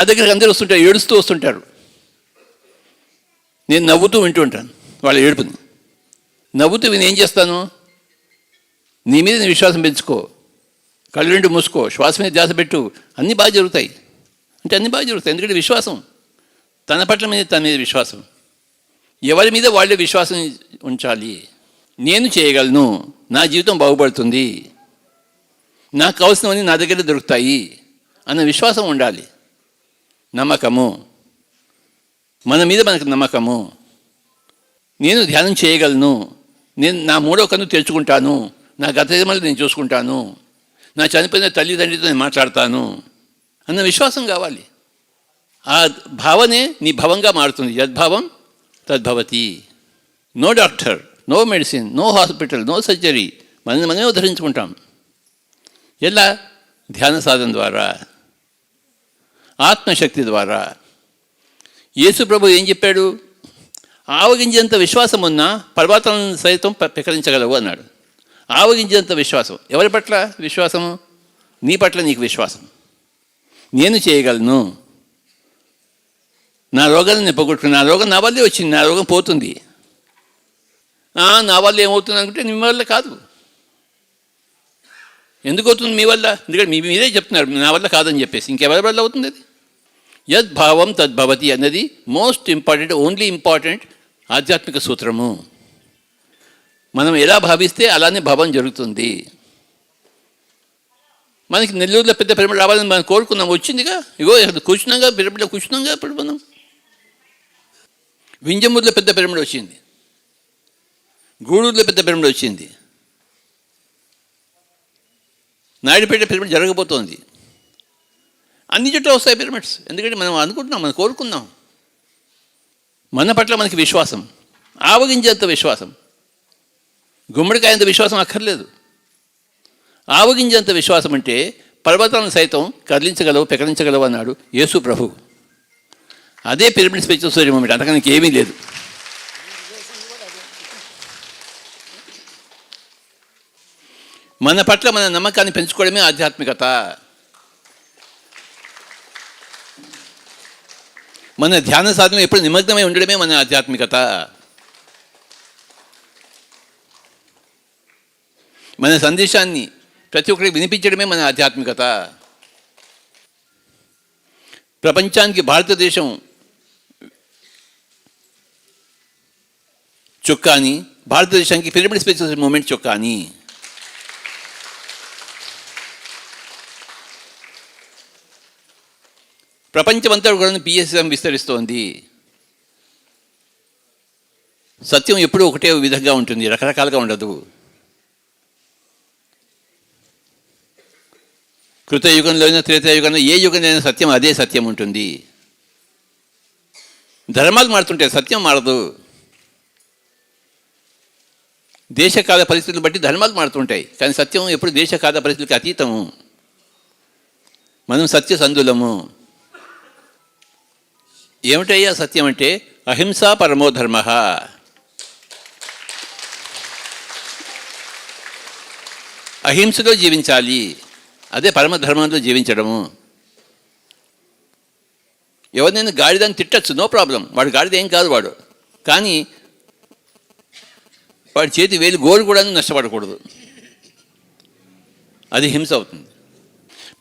నా దగ్గరికి అందరూ వస్తుంటారు ఏడుస్తూ వస్తుంటారు. నేను నవ్వుతూ వింటూ ఉంటాను. వాళ్ళ ఏడుపుని నవ్వుతూ నేను ఏం చేస్తాను? నీ మీద నీ విశ్వాసం పెంచుకో. కళ్ళు రెండు మూసుకో. శ్వాస మీద ధ్యాస పెట్టు. అన్నీ బాగా జరుగుతాయి. అంటే అన్నీ బాగా జరుగుతాయి. ఎందుకంటే విశ్వాసం. తన పట్ల మీద తన మీద విశ్వాసం. ఎవరి మీద వాళ్ళే విశ్వాసం ఉంచాలి? నేను చేయగలను. నా జీవితం బాగుపడుతుంది. నాకు కావాల్సినవన్నీ నా దగ్గర దొరుకుతాయి. అన్న విశ్వాసం ఉండాలి. నమ్మకము. మన మీద మనకు నమ్మకము. నేను ధ్యానం చేయగలను. నేను నా మూడో కన్ను తెరుచుకుంటాను. నా గత జన్మలు నేను చూసుకుంటాను. నా చనిపోయిన తల్లిదండ్రితో నేను మాట్లాడతాను అన్న విశ్వాసం కావాలి. ఆ భావనే నీ భవంగా మారుతుంది. యద్భావం తద్భవతి. No doctor no medicine no hospital no surgery. మనల్ని మనమే ఉద్ధరించుకుంటాం. ఎలా? ధ్యాన సాధన ద్వారా. ఆత్మశక్తి ద్వారా. యేసు ప్రభు ఏం చెప్పాడు? ఆవగించేంత విశ్వాసం ఉన్నా పర్వతాలను సైతం ప- అన్నాడు. ఆవగించేంత విశ్వాసం. ఎవరి పట్ల విశ్వాసము? నీ పట్ల నీకు విశ్వాసం. నేను చేయగలను. నా రోగాలను నేను పోగొట్టుకుని నా రోగం నా వల్లే వచ్చింది నా రోగం పోతుంది. నా వల్ల ఏమవుతుంది అనుకుంటే మీ వల్ల కాదు. ఎందుకు అవుతుంది మీ వల్ల? ఎందుకంటే మీ మీరే చెప్తున్నారు నా వల్ల కాదని చెప్పేసి. ఇంకెవరి వల్ల అవుతుంది అది? యద్భావం తద్భవతి అన్నది మోస్ట్ ఇంపార్టెంట్ ఓన్లీ ఇంపార్టెంట్ ఆధ్యాత్మిక సూత్రము. మనం ఎలా భావిస్తే అలానే భావం జరుగుతుంది. మనకి నెల్లూరులో పెద్ద పిరమిడ్ రావాలని మనం కోరుకున్నాం వచ్చిందిగా? ఇగో ఇక్కడ కూర్చున్నాగా పిరమిడ్లో కూర్చున్నాగా ఇప్పుడు మనం? వింజమూరులో పెద్ద పిరమిడ్ వచ్చింది. గూడూరులో పెద్ద పిరమిడ్ వచ్చింది. నాయుడుపేట పిరమిడ్ జరగబోతోంది. అన్ని చుట్టూ వస్తాయి పిరమిడ్స్ ఎందుకంటే మనం అనుకుంటున్నాం మనం కోరుకున్నాం మన పట్ల మనకి విశ్వాసం. ఆవగించేంత విశ్వాసం. గుమ్మడికాయంత విశ్వాసం అక్కర్లేదు. ఆవగించేంత విశ్వాసం అంటే పర్వతాలను సైతం కదిలించగలవు పెకరించగలవు అన్నాడు యేసు ప్రభు. అదే పిరమిడ్ స్పెషల్ సూర్యం అన్నమాట అంతకనికి ఏమీ లేదు. మన పట్ల మన నమ్మకాన్ని పెంచుకోవడమే ఆధ్యాత్మికత. మన ధ్యాన సాధన ఎప్పుడు నిమగ్నమై ఉండడమే మన ఆధ్యాత్మికత మన సందేశాన్ని ప్రతి ఒక్కరికి వినిపించడమే మన ఆధ్యాత్మికత ప్రపంచానికి భారతదేశం చొక్కాని భారతదేశానికి పిరమిడ్ స్పెషల్ మూమెంట్ చొక్కాని ప్రపంచమంతా కూడా పిఎస్ఎం విస్తరిస్తోంది. సత్యం ఎప్పుడూ ఒకటే విధంగా ఉంటుంది రకరకాలుగా ఉండదు. కృతయుగంలో అయినా త్రేతాయుగంలో ఏ యుగంలో అయినా సత్యం అదే సత్యం ఉంటుంది. ధర్మాలు మారుతుంటాయి సత్యం మారదు. దేశకాల పరిస్థితులను బట్టి ధర్మాలు మారుతుంటాయి కానీ సత్యం ఎప్పుడు దేశకాల పరిస్థితులకి అతీతము. మనం సత్య సందులము ఏమిటయ్యా సత్యం అంటే అహింస పరమో ధర్మ. జీవించాలి అదే పరమధర్మంతో జీవించడము. ఎవరినైనా గాడిదని తిట్టచ్చు నో ప్రాబ్లం. వాడు గాడిద ఏం కాదు వాడు. కానీ వాడి చేతి వేలు గోరు కూడా నష్టపడకూడదు. అది హింస అవుతుంది.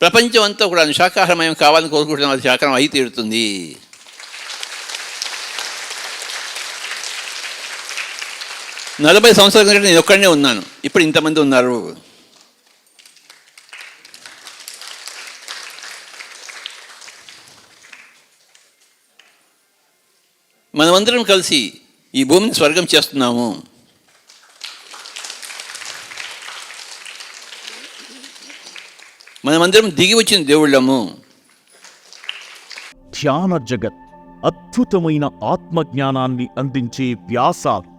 ప్రపంచం అంతా కూడా శాకాహారమయం కావాలని కోరుకుంటున్నాం అది శాకాహారం అయి తీరుతుంది. నలభై సంవత్సరాల కంటే నేను ఒక్కడనే ఉన్నాను. ఇప్పుడు ఇంతమంది ఉన్నారు. మనమందరం కలిసి ఈ భూమిని స్వర్గం చేస్తున్నాము. మనమందరం దిగి వచ్చిన దేవుళ్ళము. ధ్యాన జగత్ అద్భుతమైన ఆత్మజ్ఞానాన్ని అందించే వ్యాసాలు.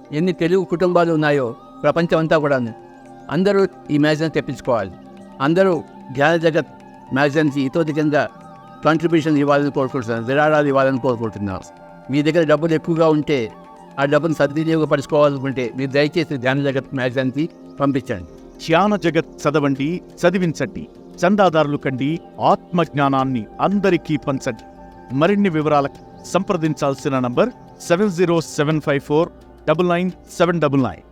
ఎన్ని తెలుగు కుటుంబాలు ఉన్నాయో ప్రపంచం అంతా కూడా అందరూ ఈ మ్యాగజైన్ తెప్పించుకోవాలి. అందరూ జ్ఞాన జగత్ మ్యాగజైన్కి ఇతోటి కింద కాంట్రిబ్యూషన్ ఇవ్వాలని కోరుకుంటున్నాను విరాళాలు ఇవ్వాలని కోరుకుంటున్నాను మీ దగ్గర డబ్బులు ఎక్కువగా ఉంటే ఆ డబ్బును సద్వినియోగపరచుకోవాలనుకుంటే మీరు దయచేసి ధ్యాన జగత్ మ్యాగజైన్కి పంపించండి. ధ్యాన జగత్ చదవండి చదివించండి చందాదారులు కండి ఆత్మజ్ఞానాన్ని అందరికీ పంచండి. మరిన్ని వివరాలకు సంప్రదించాల్సిన number seven zero seven five four double nine seven double nine